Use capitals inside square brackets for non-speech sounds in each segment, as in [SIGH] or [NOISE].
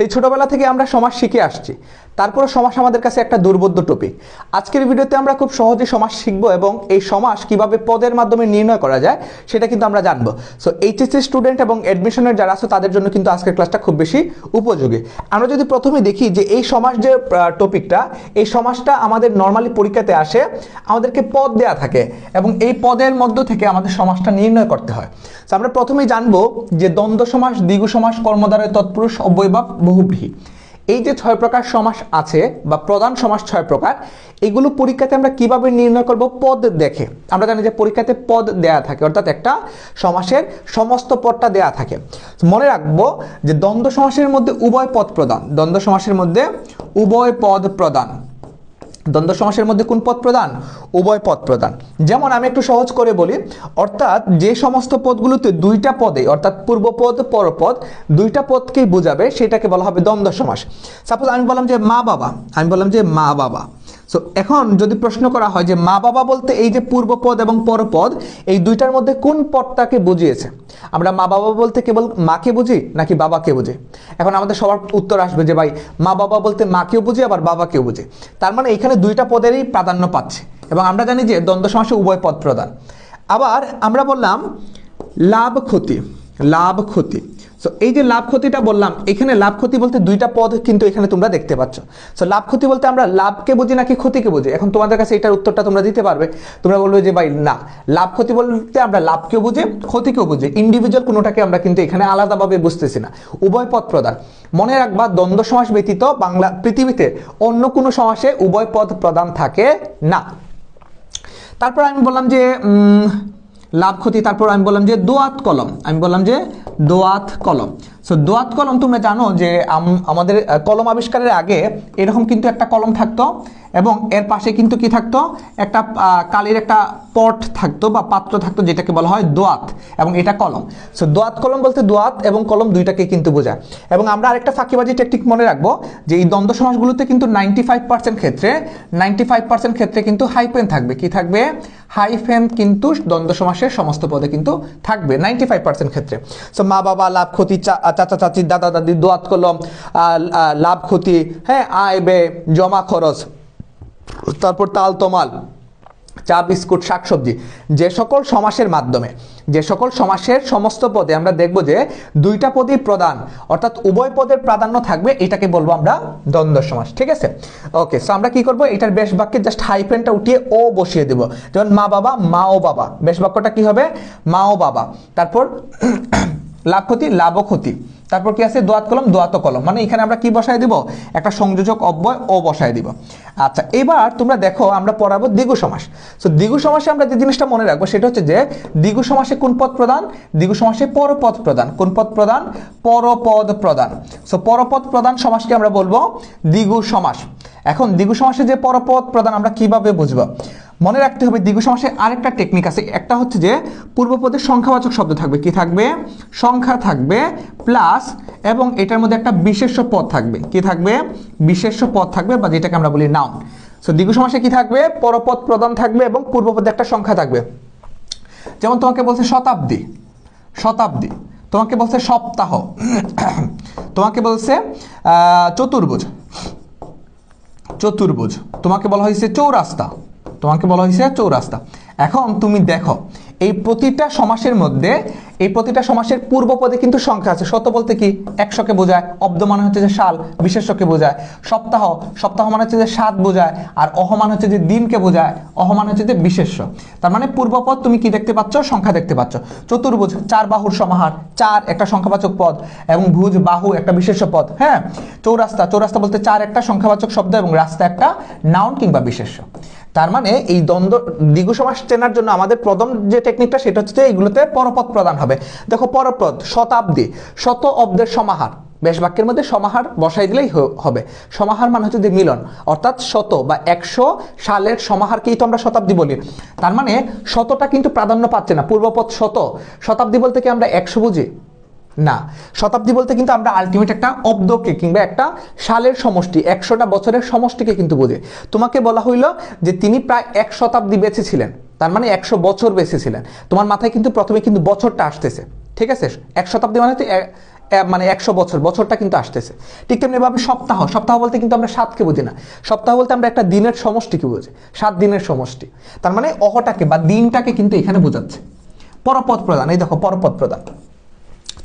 সেই ছোটবেলা থেকে আমরা সমাজ শিখে আসছি। তারপরে সমাজ আমাদের কাছে একটা দুর্বোধ্য টপিক আজকের ভিডিওতে আমরা খুব সহজে সমাজ শিখব এবং এই সমাজ কীভাবে পদের মাধ্যমে নির্ণয় করা যায়, সেটা কিন্তু আমরা জানব। সো এইচএসসি স্টুডেন্ট এবং অ্যাডমিশনের যারা আছে, তাদের জন্য কিন্তু আজকের ক্লাসটা খুব বেশি উপযোগী। আমরা যদি প্রথমে দেখি যে এই সমাজ যে টপিকটা এই সমাজটা আমাদের নর্মালি পরীক্ষাতে আসে, আমাদেরকে পদ দেয়া থাকে এবং এই পদের মধ্য থেকে আমাদের সমাজটা নির্ণয় করতে হয়। তো আমরা প্রথমেই জানব যে দ্বন্দ্ব সমাস দ্বিগু সমাস কর্মদ্বারয় তৎপুরুষ, অব্যয়ভাব বহুব্রীহি এই যে ছয় প্রকার সমাস আছে বা প্রধান সমাস ছয় প্রকার, এগুলো পরীক্ষাতে আমরা কীভাবে নির্ণয় করব? পদ দেখে। আমরা জানি যে পরীক্ষাতে পদ দেয়া থাকে, অর্থাৎ একটা সমাসের সমস্ত পদটা দেয়া থাকে। মনে রাখব যে দ্বন্দ্ব সমাসের মধ্যে উভয় পদ প্রদান দ্বন্দ্ব সমাসের মধ্যে উভয় পদ প্রদান দ্বন্দ্ব সমাসের মধ্যে কোন পদ প্রদান? উভয় পদ প্রদান। যেমন আমি একটু সহজ করে বলি, অর্থাৎ যে সমস্ত পদগুলোতে দুইটা পদে, অর্থাৎ পূর্বপদ পরপদ দুইটা পদকেই বোঝাবে, সেটাকে বলা হবে দ্বন্দ্ব সমাস। সাপোজ আমি বললাম যে মা বাবা, আমি বললাম যে মা বাবা। সো এখন যদি প্রশ্ন করা হয় যে মা বাবা বলতে এই যে পূর্বপদ এবং পরপদ এই দুইটার মধ্যে কোন পদটাকে বুঝিয়েছে? আমরা মা বাবা বলতে কেবল মাকে বুঝি নাকি বাবাকে বুঝি? এখন আমাদের সবার উত্তর আসবে যে ভাই, মা বাবা বলতে মাকেও বুঝি, আবার বাবাকেও বুঝি। তার মানে এখানে দুইটা পদেরই প্রাধান্য পাচ্ছে। এবং আমরা জানি যে দ্বন্দ্ব সমাসে উভয় পদ প্রদান আবার আমরা বললাম, লাভ ক্ষতি লাভ ক্ষতি। সো এই যে লাভ ক্ষতিটা বললাম, এখানে লাভ ক্ষতি বলতে দুইটা পদ কিন্তু এখানে তোমরা দেখতে পাচ্ছ। সো লাভ ক্ষতি বলতে আমরা লাভকে বুঝি নাকি ক্ষতিকে বুঝি? এখন তোমাদের কাছে এটার উত্তরটা তোমরা দিতে পারবে। তোমরা বলবে যে ভাই, না। লাভ ক্ষতি বলতে আমরা লাভকেও বুঝি, ক্ষতিকেও বুঝি। ইন্ডিভিজুয়াল কোনোটাকে আমরা কিন্তু এখানে আলাদাভাবে বুঝতেছি না। উভয় পদ প্রদান মনে রাখবা, দ্বন্দ্ব সমাস ব্যতীত বাংলা, পৃথিবীতে অন্য কোনো সমাসে উভয় পদ প্রদান থাকে না। তারপর আমি বললাম যে লাভ ক্ষতি তারপর আমি বললাম যে দোয়াত কলম আমি বললাম যে দোয়াত কলম। সো দোয়াত কলম তোমরা জানো যে আম- আমাদের কলম আবিষ্কারের আগে এরকম কিন্তু একটা কলম থাকতো এবং এর পাশে কিন্তু কি থাকতো? একটা কালির একটা পট থাকতো বা পাত্র থাকতো যেটাকে বলা হয় দোয়াত এবং এটা কলম। সো দোয়াত কলম বলতে দোয়াত এবং কলম দুইটাকে কিন্তু বোঝায়। এবং আমরা আরেকটা ফাঁকিবাজি টেকনিক মনে রাখব যে এই দ্বন্দ্ব সমাসগুলোতে কিন্তু নাইনটি ফাইভ পার্সেন্ট ক্ষেত্রে নাইনটি ফাইভ পার্সেন্ট ক্ষেত্রে কিন্তু হাইফেন থাকবে। কি থাকবে? হাইফেন কিন্তু দ্বন্দ্ব সমাসের সমস্ত পদে কিন্তু থাকবে নাইনটি ফাইভ পার্সেন্ট ক্ষেত্রে। সো মা বাবা লাভ, ক্ষতি, চা- চাচা চাচি দাদা দাদি দোয়াত আহ, লাভ ক্ষতি হ্যাঁ আয় ব্যয় জমা খরচ। তারপর তাল তমাল চা বিস্কুট শাকসবজি। যে সকল সমাসের মাধ্যমে যে সকল সমাসের সমস্ত পদে আমরা দেখব যে দুইটা পদই প্রধান অর্থাৎ উভয় পদের প্রাধান্য থাকবে এটাকে বলব আমরা দ্বন্দ্ব সমাস ঠিক আছে? ওকে সো আমরা কি করব? এটার বেশ বাক্যে জাস্ট হাইফেনটা উঠিয়ে ও বসিয়ে দেব। যেমন মা বাবা মা ও বাবা। বেশ বাক্যটা কি হবে? মা ও বাবা। তারপর লাভ ক্ষতি লাভ ক্ষতি। তারপর কি আছে? দোয়াত কলম দোয়াত কলম। মানে এখানে আমরা কি বসায় দিব? একটা সংযোজক অব্যয় ও বসায় দিব। আচ্ছা এবার তোমরা দেখো, আমরা পড়াবো দ্বিগু সমাস। সো দ্বিগু সমাসে আমরা যে জিনিসটা মনে রাখব, সেটা হচ্ছে যে, দ্বিগু সমাসে কোন পদ প্রদান? দ্বিগু সমাসে পরপদ প্রদান। কোন পদ প্রদান? পরপদ প্রদান। সো পরপদ প্রদান সমাসকে আমরা বলব দ্বিগু সমাস। এখন দ্বিগু সমাসে যে পরপদ প্রদান, আমরা কীভাবে বুঝব? মনে রাখতে হবে দ্বিগু সমাসে আরেকটা টেকনিক আছে। একটা হচ্ছে যে পূর্বপদে সংখ্যাবাচক শব্দ থাকবে। কি থাকবে? সংখ্যা থাকবে প্লাস এবং এটার মধ্যে একটা বিশেষ্য পদ থাকবে। কি থাকবে? বিশেষ্য পদ থাকবে বা যেটাকে আমরা বলি নাউন সো দ্বিগু সমাসে কি থাকবে? পরপদ প্রদান থাকবে এবং পূর্বপদে একটা সংখ্যা থাকবে। যেমন তোমাকে বলছে শতাব্দী। শতাব্দী। তোমাকে বলছে সপ্তাহ। [COUGHS] তোমাকে বলছে চতুর্ভুজ। চতুর্ভুজ। তোমাকে বলা হয়েছে চৌরাস্তা। তোমাকে বলা হয়েছে চৌরাস্তা। এখন তুমি দেখো, এই প্রতিটা সমাসের মধ্যে, এই প্রতিটা সমাসের পূর্বপদে কিন্তু সংখ্যা আছে। শত বলতে কি? একশোকে বোঝায়, অব্দ মানে হচ্ছে যে সাল, বিশেষ্যকে বোঝায়। সপ্তাহ সপ্তাহ মানে হচ্ছে যে সাত বোঝায়, আর অহমান হচ্ছে যে দিনকে বোঝায় অহমান হচ্ছে যে বিশেষ্য। তার মানে পূর্বপদ তুমি কি দেখতে পাচ্ছ? সংখ্যা দেখতে পাচ্ছ। চতুর্ভুজ, চার বাহুর সমাহার, চার একটা সংখ্যাবাচক পদ, এবং ভুজ, বাহু একটা বিশেষ্য পদ। হ্যাঁ? চৌরাস্তা চৌরাস্তা বলতে চার একটা সংখ্যাবাচক শব্দ এবং রাস্তা একটা নাউন কিংবা বিশেষ্য। তার মানে এই দ্বন্দ্ব দ্বিগু সমাস চেনার জন্য আমাদের প্রথম যে টেকনিকটা সেটা হচ্ছে যে এগুলোতে পরপদ প্রদান হবে। দেখো পরপদ, শতাব্দী, শত অব্দের সমাহার। বেশ বাক্যের মধ্যে সমাহার বসাই দিলেই হবে। সমাহার মানে হচ্ছে যে মিলন, অর্থাৎ শত বা একশো সালের সমাহারকেই তো আমরা শতাব্দী বলি। তার মানে শতটা কিন্তু প্রাধান্য পাচ্ছে না, পূর্বপদ শত। শতাব্দী বলতে কি আমরা একশো বুঝি? না। শতাব্দী বলতে কিন্তু আমরা আলটিমেট একটা অব্দকে কিংবা একটা সালের সমষ্টি, একশোটা বছরের সমষ্টিকে কিন্তু বোঝে তোমাকে বলা হইল যে তিনি প্রায় এক শতাব্দী বেঁচে ছিলেন তার মানে একশো বছর বেঁচে ছিলেন তোমার মাথায় কিন্তু প্রথমে কিন্তু বছরটা আসতেছে, ঠিক আছে? এক শতাব্দী মানে মানে একশো বছর, বছরটা কিন্তু আসতেছে। ঠিক তেমনিভাবে সপ্তাহ সপ্তাহ বলতে কিন্তু আমরা সাতকে বুঝি না। সপ্তাহ বলতে আমরা একটা দিনের সমষ্টিকে বুঝি, সাত দিনের সমষ্টি। তার মানে অহটাকে বা দিনটাকে কিন্তু এখানে বোঝাচ্ছে। পরপদ প্রদান, এই দেখো পরপদ প্রদান।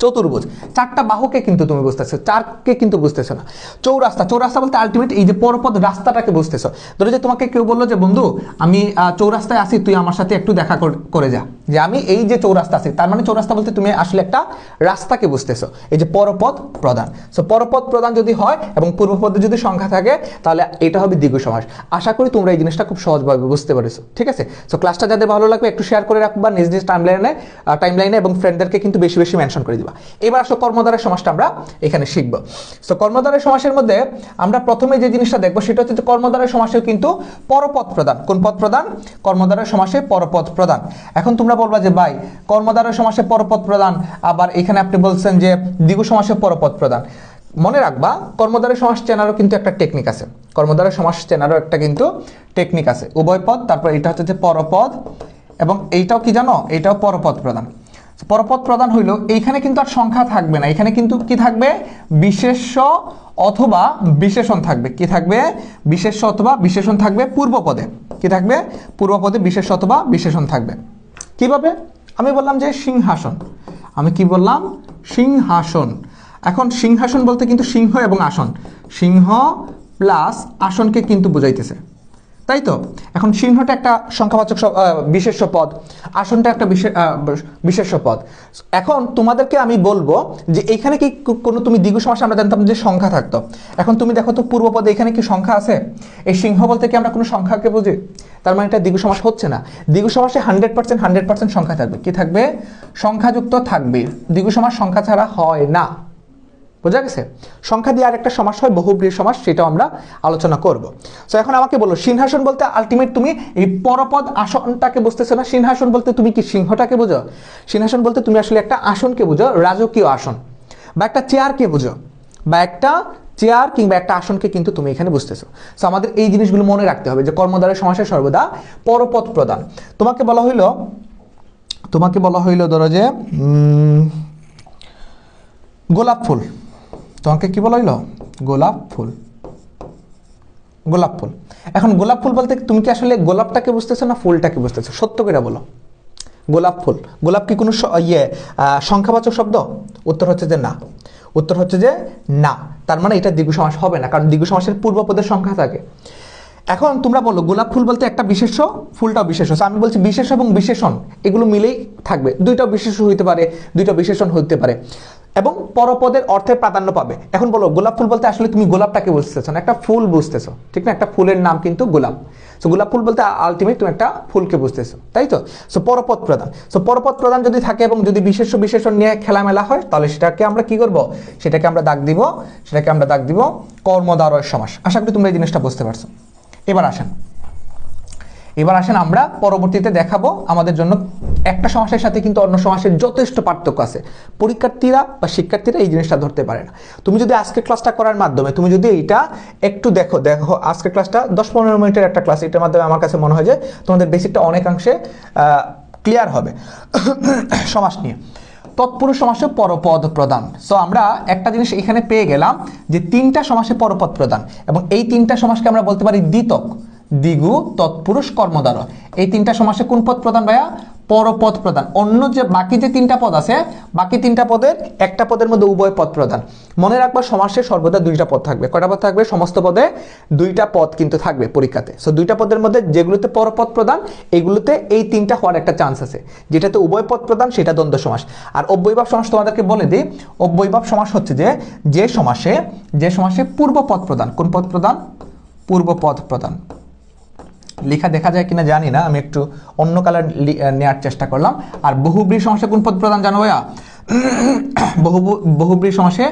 চতুর্ভুজ। চারটা বাহুকে কিন্তু তুমি বুঝতেছো, চারকে কিন্তু বুঝতেছো না। চৌরাস্তা চৌরাস্তা বলতে আলটিমেট এই যে পরপদ রাস্তাটাকে বুঝতেছো। ধরো যে তোমাকে কেউ বলল যে, বন্ধু, আমি চৌরাস্তায় আসি তুই আমার সাথে একটু দেখা করে যা। যে আমি এই যে চৌরাস্তা আছি, তার মানে চৌরাস্তা বলতে তুমি আসলে একটা রাস্তাকে বুঝতেছো, এই যে পরপদ প্রদান। সো পরপদ প্রদান যদি হয় এবং পূর্বপদে যদি সংখ্যা থাকে, তাহলে এটা হবে দ্বিগু সমাস। আশা করি তোমরা এই জিনিসটা খুব সহজভাবে বুঝতে পেরেছ, ঠিক আছে? সো ক্লাসটা যাদের ভালো লাগবে, একটু শেয়ার করে রাখবা, নিজ নিজ টাইম লাইনে টাইম লাইনে এবং ফ্রেন্ডদেরকে কিন্তু বেশি বেশি মেনশন করে দিবা। এবার আসো কর্মধারের সমাসটা আমরা এখানে শিখব। সো কর্মধারের সমাসের মধ্যে আমরা প্রথমে যে জিনিসটা দেখব সেটা হচ্ছে যে কর্মধারের সমাসেও কিন্তু পরপদ প্রদান। কোন পদ প্রদান? কর্মধারের সমাসে পরপদ প্রদান। এখন তোমরা বলবা যে, ভাই কর্মধারের সমাসে পরপদ প্রদান, আবার এখানে আপনি বলছেন যে দ্বিগু সমাসে পরপদ প্রদান। মনে রাখবা কর্মধারের সমাস চেনারও কিন্তু একটা টেকনিক আছে। কর্মধারের সমাস চেনারও একটা কিন্তু টেকনিক আছে। উভয় পদ তারপর এটা হচ্ছে যে পরপদ এবং এইটাও কি জানো? এইটাও পরপদ প্রদান। পরপদ প্রদান হইল, এইখানে কিন্তু আর সংখ্যা থাকবে না। এখানে কিন্তু কি থাকবে? বিশেষ্য অথবা বিশেষণ থাকবে। কি থাকবে? বিশেষ্য অথবা বিশেষণ থাকবে পূর্বপদে। কি থাকবে? পূর্বপদে বিশেষ্য অথবা বিশেষণ থাকবে। কীভাবে? আমি বললাম যে সিংহাসন। আমি কি বললাম? সিংহাসন। এখন সিংহাসন বলতে কিন্তু সিংহ এবং আসন। সিংহ প্লাস আসনকে কিন্তু বোঝাইতেছে। তাই তো? এখন সিংহটা একটা সংখ্যাবাচক বিশেষ্য পদ, আসনটা একটা বিশেষ্য পদ। এখন তোমাদেরকে আমি বলব যে এখানে কি কোনো তুমি দ্বিগু সমাসে, আমরা জানতাম যে সংখ্যা থাকতো। এখন তুমি দেখো তো পূর্বপদে এখানে কি সংখ্যা আছে? এই সিংহ বলতে কি আমরা কোনো সংখ্যাকে বুঝি? তার মানে এটা দ্বিগু সমাস হচ্ছে না। দ্বিগু সমাসে হান্ড্রেড পার্সেন্ট হান্ড্রেড পার্সেন্ট সংখ্যা থাকবে। কি থাকবে? সংখ্যাযুক্ত থাকবে। দ্বিগু সমাস সংখ্যা ছাড়া হয় না। বোঝা গেছে? সংখ্যা দিয়ে আরেকটা সমাস হয়, বহুব্রীর সমাস, সেটাও আমরা আলোচনা করব। সো এখন আমাকে বলো, সিংহাসন বলতে আলটিমেট তুমি এই পরপদ আসনটাকে বুঝতেছো না? সিংহাসন বলতে তুমি কি সিংহটাকে বুঝো? সিংহাসন বলতে তুমি আসলে একটা আসনকে বুঝো, রাজকীয় আসন। বা একটা চেয়ারকে বুঝো, বা একটা চেয়ার কিংবা একটা আসনকে কিন্তু তুমি এখানে বুঝতেছো। সো আমাদের এই জিনিসগুলো মনে রাখতে হবে যে কর্মদ্বারের সমাসে সর্বদা পরপদ প্রদান। তোমাকে বলা হইল, তোমাকে বলা হইল ধরো যে গোলাপ ফুল। তোমাকে কি বলা হইল? গোলাপ ফুল। গোলাপ ফুল। এখন গোলাপ ফুল বলতে তুমি কি আসলে গোলাপটাকে বুঝতেছো না ফুলটাকে বুঝতেছো? সত্য করে বলো। গোলাপ ফুল। গোলাপ কি কোনো ইয়ে সংখ্যাবাচক শব্দ? উত্তর হচ্ছে যে না। উত্তর হচ্ছে যে না। তার মানে এটা দ্বিগু সমাস হবে না কারণ দ্বিগু সমাসের পূর্বপদের সংখ্যা থাকে। এখন তোমরা বলো গোলাপ ফুল বলতে একটা বিশেষ্য? ফুলটাও বিশেষ্য। So, আমি বলছি বিশেষ এবং বিশেষণ। এগুলো মিলেই থাকবে। দুইটাও বিশেষ হইতে পারে দুইটা বিশেষণ হইতে পারে। এবং পরপদের অর্থে প্রাধান্য পাবে। এখন বলো, গোলাপ ফুল বলতে আসলে তুমি গোলাপটাকে বুঝতেছো না, একটা ফুল বুঝতেছো, ঠিক না? একটা ফুলের নাম কিন্তু গোলাপ। সো গোলাপ ফুল বলতে আলটিমেট তুমি একটা ফুলকে বুঝতেছো, তাই তো? সো পরপদ প্রদান সো পরপদ প্রদান যদি থাকে এবং যদি বিশেষ বিশেষণ নিয়ে খেলামেলা হয়, তাহলে সেটাকে আমরা কি করব? সেটাকে আমরা দাগ দিব, সেটাকে আমরা দাগ দিব কর্মদ্বারয় সমাস। আশা করি তোমরা এই জিনিসটা বুঝতে পারছ। এবার আসেন। এবার আসেন আমরা পরবর্তীতে দেখাবো আমাদের জন্য একটা সমাসের সাথে কিন্তু অন্য সমাসের যথেষ্ট পার্থক্য আছে। পরীক্ষার্থীরা বা শিক্ষার্থীরা এই জিনিসটা ধরতে পারে না। তুমি যদি আজকের ক্লাসটা করার মাধ্যমে, তুমি যদি এইটা একটু দেখো দেখো, আজকের ক্লাসটা দশ পনেরো মিনিটের একটা ক্লাস, এটার মাধ্যমে আমার কাছে মনে হয় যে তোমাদের বেসিকটা অনেকাংশে ক্লিয়ার হবে। [COUGHS] সমাস নিয়ে। তৎপুরুষ সমাসে পরপদ প্রদান। সো আমরা একটা জিনিস এখানে পেয়ে গেলাম যে তিনটা সমাসে পরপদ প্রদান এবং এই তিনটা সমাসকে আমরা বলতে পারি দ্বিতক। দ্বিগু তৎপুরুষ কর্মদ্বার এই তিনটা সমাসে কোন পদ প্রদান ভাইয়া? পরপদ প্রদান। অন্য যে বাকি যে তিনটা পদ আছে, বাকি তিনটা পদের একটা পদের মধ্যে উভয় পদ প্রদান। মনে রাখবা সমাসে সর্বদা দুইটা পদ থাকবে। কয়টা পদ থাকবে? সমস্ত পদে দুইটা পদ কিন্তু থাকবে পরীক্ষাতে। সো দুইটা পদের মধ্যে যেগুলোতে পরপদ প্রদান, এগুলোতে এই তিনটা হওয়ার একটা চান্স আছে। যেটাতে উভয় পদ প্রদান, সেটা দ্বন্দ্ব সমাস। আর অব্যয়ভাব সমাস তোমাদেরকে বলে দিই, অব্যয়ভাব সমাস হচ্ছে যে যে সমাসে যে সমাসে পূর্ব পদ প্রদান। কোন পদ প্রদান? পূর্ব পদ প্রদান। লেখা দেখা যায় কিনা জানি না, আমি একটু অন্য কালার নেওয়ার চেষ্টা করলাম। আর বহুব্রী সমাসে কোন পদ প্রদান জানো ভাইয়া? [CLEARS THROAT] বহু বহুব্রী সমাসে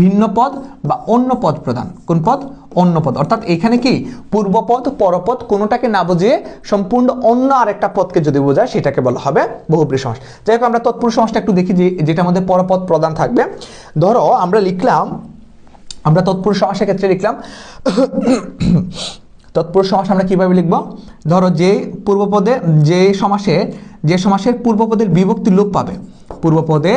ভিন্ন পদ বা অন্য পদ প্রদান। কোন পদ? অন্য পদ। অর্থাৎ এখানে কি? পূর্বপদ পরপদ কোনোটাকে না বুঝিয়ে সম্পূর্ণ অন্য আরেকটা পদকে যদি বোঝায়, সেটাকে বলা হবে বহুব্রী সমাস যাই হোক, আমরা তৎপুরুষ সমাসটা একটু দেখি যে যেটা মধ্যে পরপদ প্রদান থাকবে। ধরো, আমরা লিখলাম, আমরা তৎপুরুষ সমাসের ক্ষেত্রে লিখলাম তৎপুরুষ সমাস আমরা কীভাবে লিখব? ধরো যে পূর্বপদে, যে সমাসে, যে সমাসের পূর্বপদের বিভক্তি লোপ পাবে। পূর্বপদে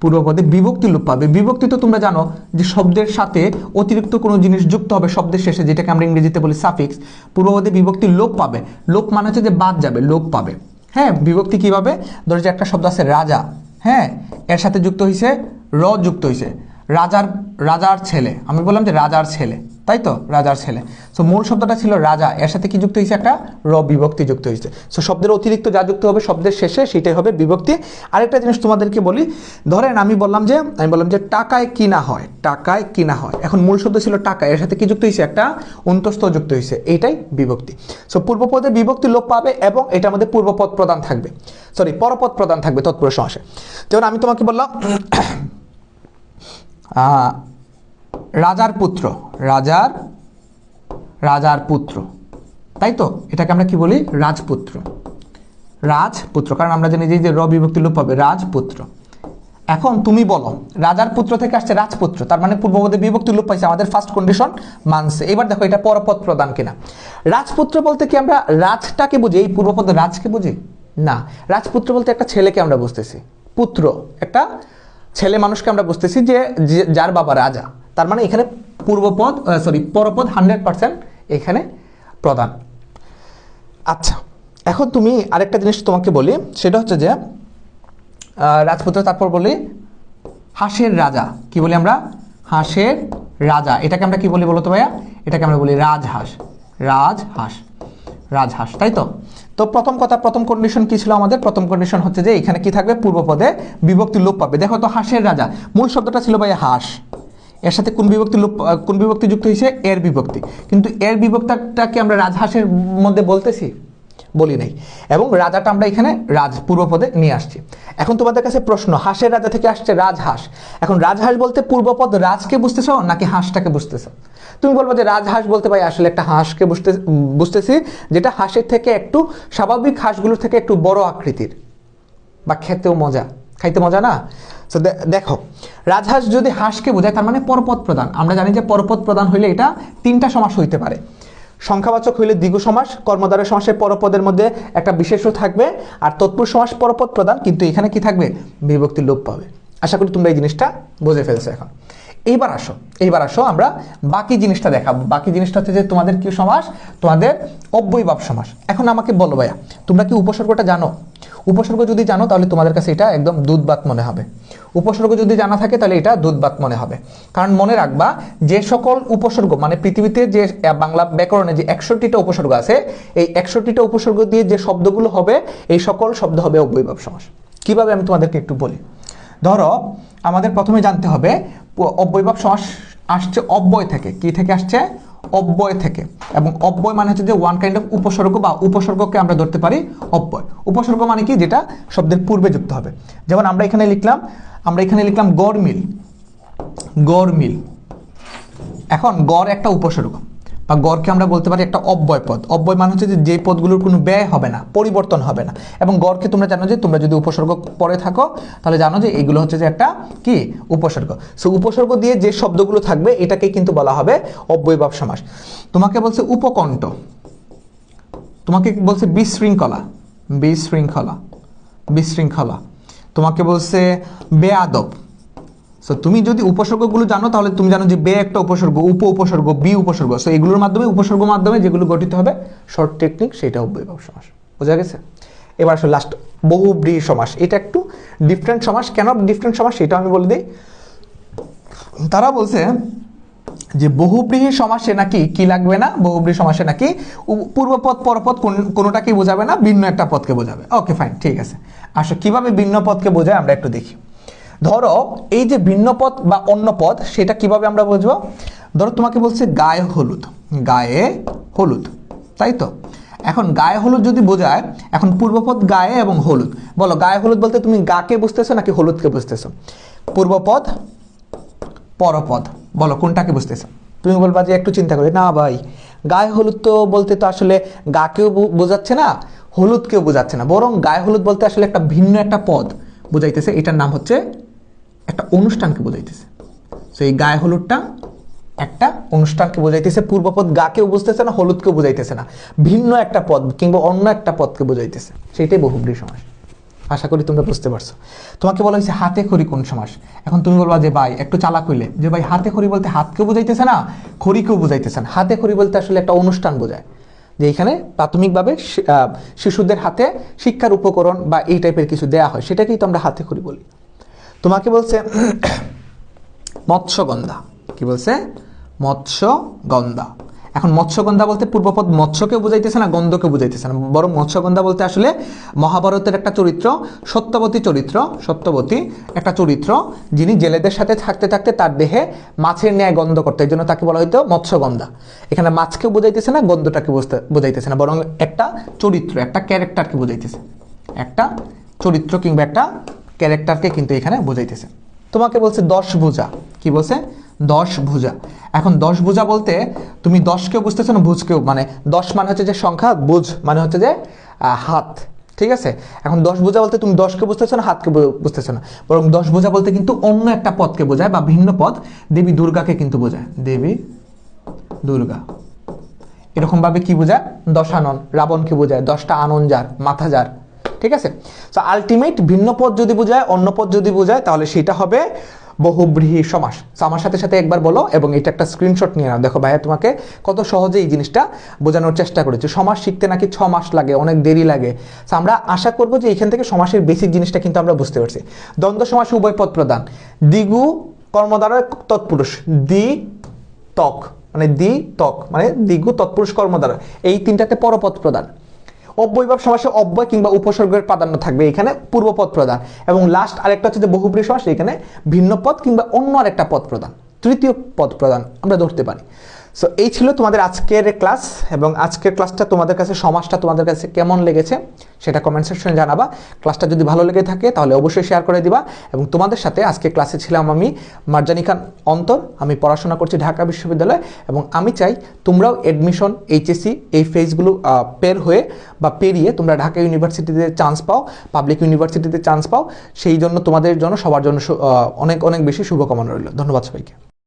পূর্বপদে বিভক্তি লোপ পাবে। বিভক্তি তো তোমরা জানো যে শব্দের সাথে অতিরিক্ত কোনো জিনিস যুক্ত হবে শব্দের শেষে, যেটাকে আমরা ইংরেজিতে বলি সাফিক্স পূর্বপদে বিভক্তি লোপ পাবে। লোপ মানে হচ্ছে যে বাদ যাবে, লোপ পাবে। হ্যাঁ বিভক্তি কীভাবে? ধরো যে একটা শব্দ আছে রাজা। হ্যাঁ এর সাথে যুক্ত হয়েছে র, যুক্ত হয়েছে রাজার রাজার ছেলে। আমি বললাম যে রাজার ছেলে। তাই তো রাজার ছেলে। সো মূল শব্দটা ছিল রাজা। এর সাথে কি যুক্ত হয়েছে একটা? র বিভক্তি যুক্ত হয়েছে। সো শব্দের অতিরিক্ত যা যুক্ত হবে শব্দের শেষে, সেটাই হবে বিভক্তি। আরেকটা জিনিস তোমাদেরকে বলি। ধরেন আমি বললাম যে, আমি বললাম যে টাকায় কিনা হয়, টাকায় কিনা হয়। এখন মূল শব্দ ছিল টাকা। এর সাথে কি যুক্ত হয়েছে? একটা অন্তস্থ যুক্ত হয়েছে। এইটাই বিভক্তি। সো পূর্বপদে বিভক্তি লোপ পাবে এবং এটা মধ্যে পূর্বপদ প্রদান থাকবে। সরি পরপদ প্রদান থাকবে, তৎপুরুষ সমাসে যেমন আমি তোমাকে বললাম রাজার পুত্র। রাজার রাজার পুত্র। তাই তো? এটাকে আমরা কি বলি? রাজপুত্র। রাজপুত্র, কারণ আমরা জানি যে র বিভক্তি লোপ পাবে রাজপুত্র। এখন তুমি বলো, রাজার পুত্র থেকে আসছে রাজপুত্র, তার মানে পূর্বপদে বিভক্তি লোপ পাইছে, আমাদের ফার্স্ট কন্ডিশন মানছে। এবার দেখো, এটা পরপদ প্রদান কিনা। রাজপুত্র বলতে কি আমরা রাজটাকে বুঝি? এই পূর্বপদ রাজকে বুঝি? না। রাজপুত্র বলতে একটা ছেলেকে আমরা বুঝতেছি। পুত্র, একটা ছেলে মানুষকে আমরা বুঝতেছি যে- যার বাবা রাজা। তার মানে এখানে পূর্বপদ সরি পরপদ হান্ড্রেড পার্সেন্ট এখানে প্রদান। আচ্ছা এখন তুমি আরেকটা জিনিস তোমাকে বলি, সেটা হচ্ছে যে রাজপুত্র তারপর বলি হাঁসের রাজা। কি বলি আমরা? হাঁসের রাজা। এটাকে আমরা কি বলি বলো তো ভাইয়া? এটাকে আমরা বলি রাজহাঁস। রাজহাঁস। রাজহাঁস, তাই তো? তো প্রথম কথা, প্রথম কন্ডিশন কি ছিল আমাদের? প্রথম কন্ডিশন হচ্ছে যে এখানে কি থাকবে? পূর্বপদে বিভক্তি লোপ পাবে। দেখো তো হাঁসের রাজা। মূল শব্দটা ছিল ভাইয়া হাঁস। এর সাথে কোন বিভক্তি লোপ কোন বিভক্তি যুক্ত হয়েছে? এর বিভক্তি। কিন্তু এর বিভক্তটাকে আমরা রাজহাঁসের মধ্যে বলতেছি? বলি নাই। এবং রাজাটা আমরা এখানে রাজ পূর্বপদে নিয়ে আসছি। এখন তোমাদের কাছে প্রশ্ন, হাঁসের রাজা থেকে আসছে রাজহাঁস। এখন রাজহাঁস বলতে পূর্বপদ রাজকে বুঝতেছো নাকি হাঁসটাকে বুঝতেছো? তুমি বলব যে রাজহাঁস বলতে ভাই আসলে একটা হাঁসকে বুঝতে, বুঝতেছি, যেটা হাঁসের থেকে একটু স্বাভাবিক হাঁসগুলোর থেকে একটু বড় আকৃতির। বা খেতেও মজা। খাইতে মজা না? তো দেখো, রাজহাঁস যদি হাঁসকে বোঝায়, তার মানে পরপদ প্রদান আমরা জানি যে পরপদ প্রদান হইলে এটা তিনটা সমাস হইতে পারে। সংখ্যাবাচক হইলে দ্বিগু সমাস, কর্মদ্বারের সমাসের পরপদের মধ্যে একটা বিশেষও থাকবে, আর তৎপুরুষ সমাস পরপদ প্রদান কিন্তু এখানে কি থাকবে? বিভক্তি লোপ পাবে। আশা করি তোমরা এই জিনিসটা বুঝে ফেলছো এখন। এইবার আসো এইবার আসো, আমরা বাকি জিনিসটা দেখাবো। বাকি জিনিসটা হচ্ছে যে তোমাদের কি সমাস? তোমাদের অব্যয়ভাব সমাস। এখন আমাকে বলো ভাইয়া, তোমরা কি উপসর্গটা জানো? উপসর্গ যদি জানো, তাহলে তোমাদের কাছে এটা একদম দুধবাত মনে হবে। উপসর্গ যদি জানা থাকে, তাহলে এটা দুধবাত মনে হবে। কারণ মনে রাখবা, যে সকল উপসর্গ মানে পৃথিবীতে যে বাংলা ব্যাকরণে যে একষট্টিটা উপসর্গ আছে, এই একষট্টিটা উপসর্গ দিয়ে যে শব্দগুলো হবে, এই সকল শব্দ হবে অব্যয়ভাব সমাস। কীভাবে আমি তোমাদেরকে একটু বলি? ধরো, আমাদের প্রথমে জানতে হবে অব্যয়ভাব সমাস আসছে অব্যয় থেকে। কি থেকে আসছে? অব্যয় থেকে। এবং অব্যয় মানে হচ্ছে যে ওয়ান কাইন্ড অফ উপসর্গ বা উপসর্গকে আমরা ধরতে পারি অব্যয়। উপসর্গ মানে কি? যেটা শব্দের পূর্বে যুক্ত হবে। যেমন আমরা এখানে লিখলাম আমরা এখানে লিখলাম গড় মিল। গড় মিল। এখন গড় একটা উপসর্গ বা গড়কে আমরা বলতে পারি একটা অব্যয় পদ। অব্যয় মানে হচ্ছে যে যে পদগুলোর কোনো ব্যয় হবে না, পরিবর্তন হবে না। এবং গড়কে তোমরা জানো যে তোমরা যদি উপসর্গ পরে থাকো, তাহলে জানো যে এগুলো হচ্ছে যে একটা কি? উপসর্গ। সো উপসর্গ দিয়ে যে শব্দগুলো থাকবে এটাকে কিন্তু বলা হবে অব্যয়ভাব সমাস। তোমাকে বলছে উপকণ্ঠ। তোমাকে বলছে বিশৃঙ্খলা। বিশৃঙ্খলা। বিশৃঙ্খলা। তোমাকে বলছে বেয়াদব সো তুমি যদি উপসর্গগুলো জানো, তাহলে তুমি জানো যে বে একটা উপসর্গ, উপ উপসর্গ, বি উপসর্গ। সো এগুলোর মাধ্যমে, উপসর্গ মাধ্যমে যেগুলো গঠিত হবে শর্ট টেকনিক সেটা অব্যয়ভাব সমাস। বোঝা গেছে? এবার আসলে লাস্ট বহুব্রীহি সমাস। এটা একটু ডিফারেন্ট সমাস। কেন ডিফারেন্ট সমাস? সেটা আমি বলে দিই। তারা বলছে যে বহুব্রীহি সমাসে নাকি কি লাগবে না? বহুব্রীহি সমাসে নাকি পূর্বপদ, পরপদ কোন- কোনোটাকেই বোঝাবে না, ভিন্ন একটা পদকে বোঝাবে। ওকে ফাইন ঠিক আছে। আসো, কীভাবে ভিন্ন পদকে বোঝায় আমরা একটু দেখি। ধরো, এই যে ভিন্ন পদ বা অন্য পদ, সেটা কীভাবে আমরা বুঝব? ধরো, তোমাকে বলছে গায়ে হলুদ। গায়ে হলুদ, তাই তো? এখন গায়ে হলুদ যদি বোঝায়, এখন পূর্বপদ গায়ে এবং হলুদ। বলো, গায়ে হলুদ বলতে তুমি গাকে বুঝতেছো নাকি হলুদকে বুঝতেছো? পূর্বপদ পরপদ। বলো, কোনটাকে বুঝতেছ? তুমি বলবা যে একটু চিন্তা করি। না ভাই, গায়ে হলুদ তো বলতে তো আসলে গাকেও বোঝাচ্ছে না হলুদকেও বোঝাচ্ছে না। বরং গায়ে হলুদ বলতে আসলে একটা ভিন্ন একটা পদ বোঝাইতেছে। এটার নাম হচ্ছে একটা অনুষ্ঠানকে বোঝাইতেছে। তো এই গায়ে হলুদটা একটা অনুষ্ঠানকে বোঝাইতেছে। পূর্বপদ গাকেও বুঝতেছে না হলুদকেও বোঝাইতেছে না। ভিন্ন একটা পদ কিংবা অন্য একটা পদকে বোঝাইতেছে। সেইটাই বহুব্রী সমাস। আশা করি তোমরা বুঝতে পারছ। তোমাকে বলা হয়েছে হাতে খড়ি কোন সমাস? এখন তুমি বলবা যে, ভাই, একটু চালাক হইলে। যে, ভাই, হাতে খড়ি বলতে হাতকেও বুঝাইতেছে না, খড়িকেও বুঝাইতেছে না। হাতে খড়ি বলতে আসলে একটা অনুষ্ঠান বোঝায়, যে এখানে প্রাথমিকভাবে শিশুদের হাতে শিক্ষার উপকরণ বা এই টাইপের কিছু দেয়া হয়, সেটাকেই তো আমরা হাতে খড়ি বলি। তোমাকে বলছে মৎস্যগন্ধা। কি বলছে? মৎস্যগন্ধা। এখন মৎস্যগন্ধা বলতে পূর্বপদ মৎস্যকে বুঝাইতেছে না গন্ধকে বুঝাইতেছে না। বরং মৎস্যগন্ধা বলতে আসলে মহাভারতের একটা চরিত্র, সত্যবতী চরিত্র, সত্যবতী একটা চরিত্র, যিনি জেলেদের সাথে থাকতে থাকতে তার দেহে মাছের ন্যায় গন্ধ করতে। এই জন্য তাকে বলা হইতো মৎস্যগন্ধা। এখানে মাছকেও বুঝাইতেছে না, গন্ধটাকে বুঝতে, বোঝাইতেছে না, বরং একটা চরিত্র, একটা ক্যারেক্টারকে বুঝাইতেছে। একটা চরিত্র কিংবা একটা ক্যারেক্টারকে কিন্তু এখানে বোঝাইতেছে। তোমাকে বলছে দশ ভুজা। কি বলছে? দশ ভুজা। এখন দশ ভুজা বলতে তুমি দশকেও বুঝতেছো না, ভুজকেও। মানে দশ মানে হচ্ছে যে সংখ্যা বুঝ মানে হচ্ছে যে হাত। ঠিক আছে? এখন দশ বোঝা বলতে তুমি দশকে বুঝতেছো না, হাতকে বুঝতেছো না। বরং দশ বোঝা বলতে কিন্তু অন্য একটা পদকে বোঝায় বা ভিন্ন পদ। দেবী দুর্গাকে কিন্তু বোঝায়। দেবী দুর্গা। এরকমভাবে কি বোঝায়? দশানন, রাবণকে বোঝায়। দশটা আনন যার, মাথা যার। ঠিক আছে? তো আলটিমেট ভিন্ন পদ যদি বোঝায়, অন্য পদ যদি বোঝায়, তাহলে সেটা হবে বহুব্রীহি সমাস। তো আমার সাথে সাথে একবার বলো এবং এটা একটা স্ক্রিনশট নিয়ে নাও। দেখো ভাইয়া, তোমাকে কত সহজে এই জিনিসটা বোঝানোর চেষ্টা করেছি। সমাস শিখতে নাকি ছ মাস লাগে, অনেক দেরি লাগে। তো আমরা আশা করব যে এখান থেকে সমাসের বেসিক জিনিসটা কিন্তু আমরা বুঝতে পারছি। দ্বন্দ্ব সমাস উভয় পদ প্রদান। দিগু কর্মদ্বারা তৎপুরুষ। দি তক মানে দি তক মানে দিগু তৎপুরুষ কর্ম দ্বারা এই তিনটাতে পরপদ প্রদান। অব্যয়ভাব সমাসে অব্যয় কিংবা উপসর্গের প্রাধান্য থাকবে এখানে পূর্বপদ প্রদান। এবং লাস্ট আরেকটা হচ্ছে যে বহুব্রী সমাস, এখানে ভিন্ন পদ কিংবা অন্য আরেকটা পদ প্রদান, তৃতীয় পদ প্রদান আমরা ধরতে পারি। সো এই ছিল তোমাদের আজকের ক্লাস এবং আজকের ক্লাসটা তোমাদের কাছে, সমাজটা তোমাদের কাছে কেমন লেগেছে সেটা কমেন্ট সেকশনে জানাবা। ক্লাসটা যদি ভালো লেগে থাকে তাহলে অবশ্যই শেয়ার করে দিবা এবং তোমাদের সাথে আজকে ক্লাসে ছিলাম আমি মার্জানি খান অন্তর। আমি পড়াশোনা করছি ঢাকা বিশ্ববিদ্যালয়ে এবং আমি চাই তোমরাও অ্যাডমিশন এইচএসসি এই ফেজগুলো পের হয়ে বা পেরিয়ে তোমরা ঢাকা ইউনিভার্সিটিতে চান্স পাও পাবলিক ইউনিভার্সিটিতে চান্স পাও। সেই জন্য তোমাদের জন্য, সবার জন্য অনেক অনেক বেশি শুভকামনা রইল। ধন্যবাদ সবাইকে।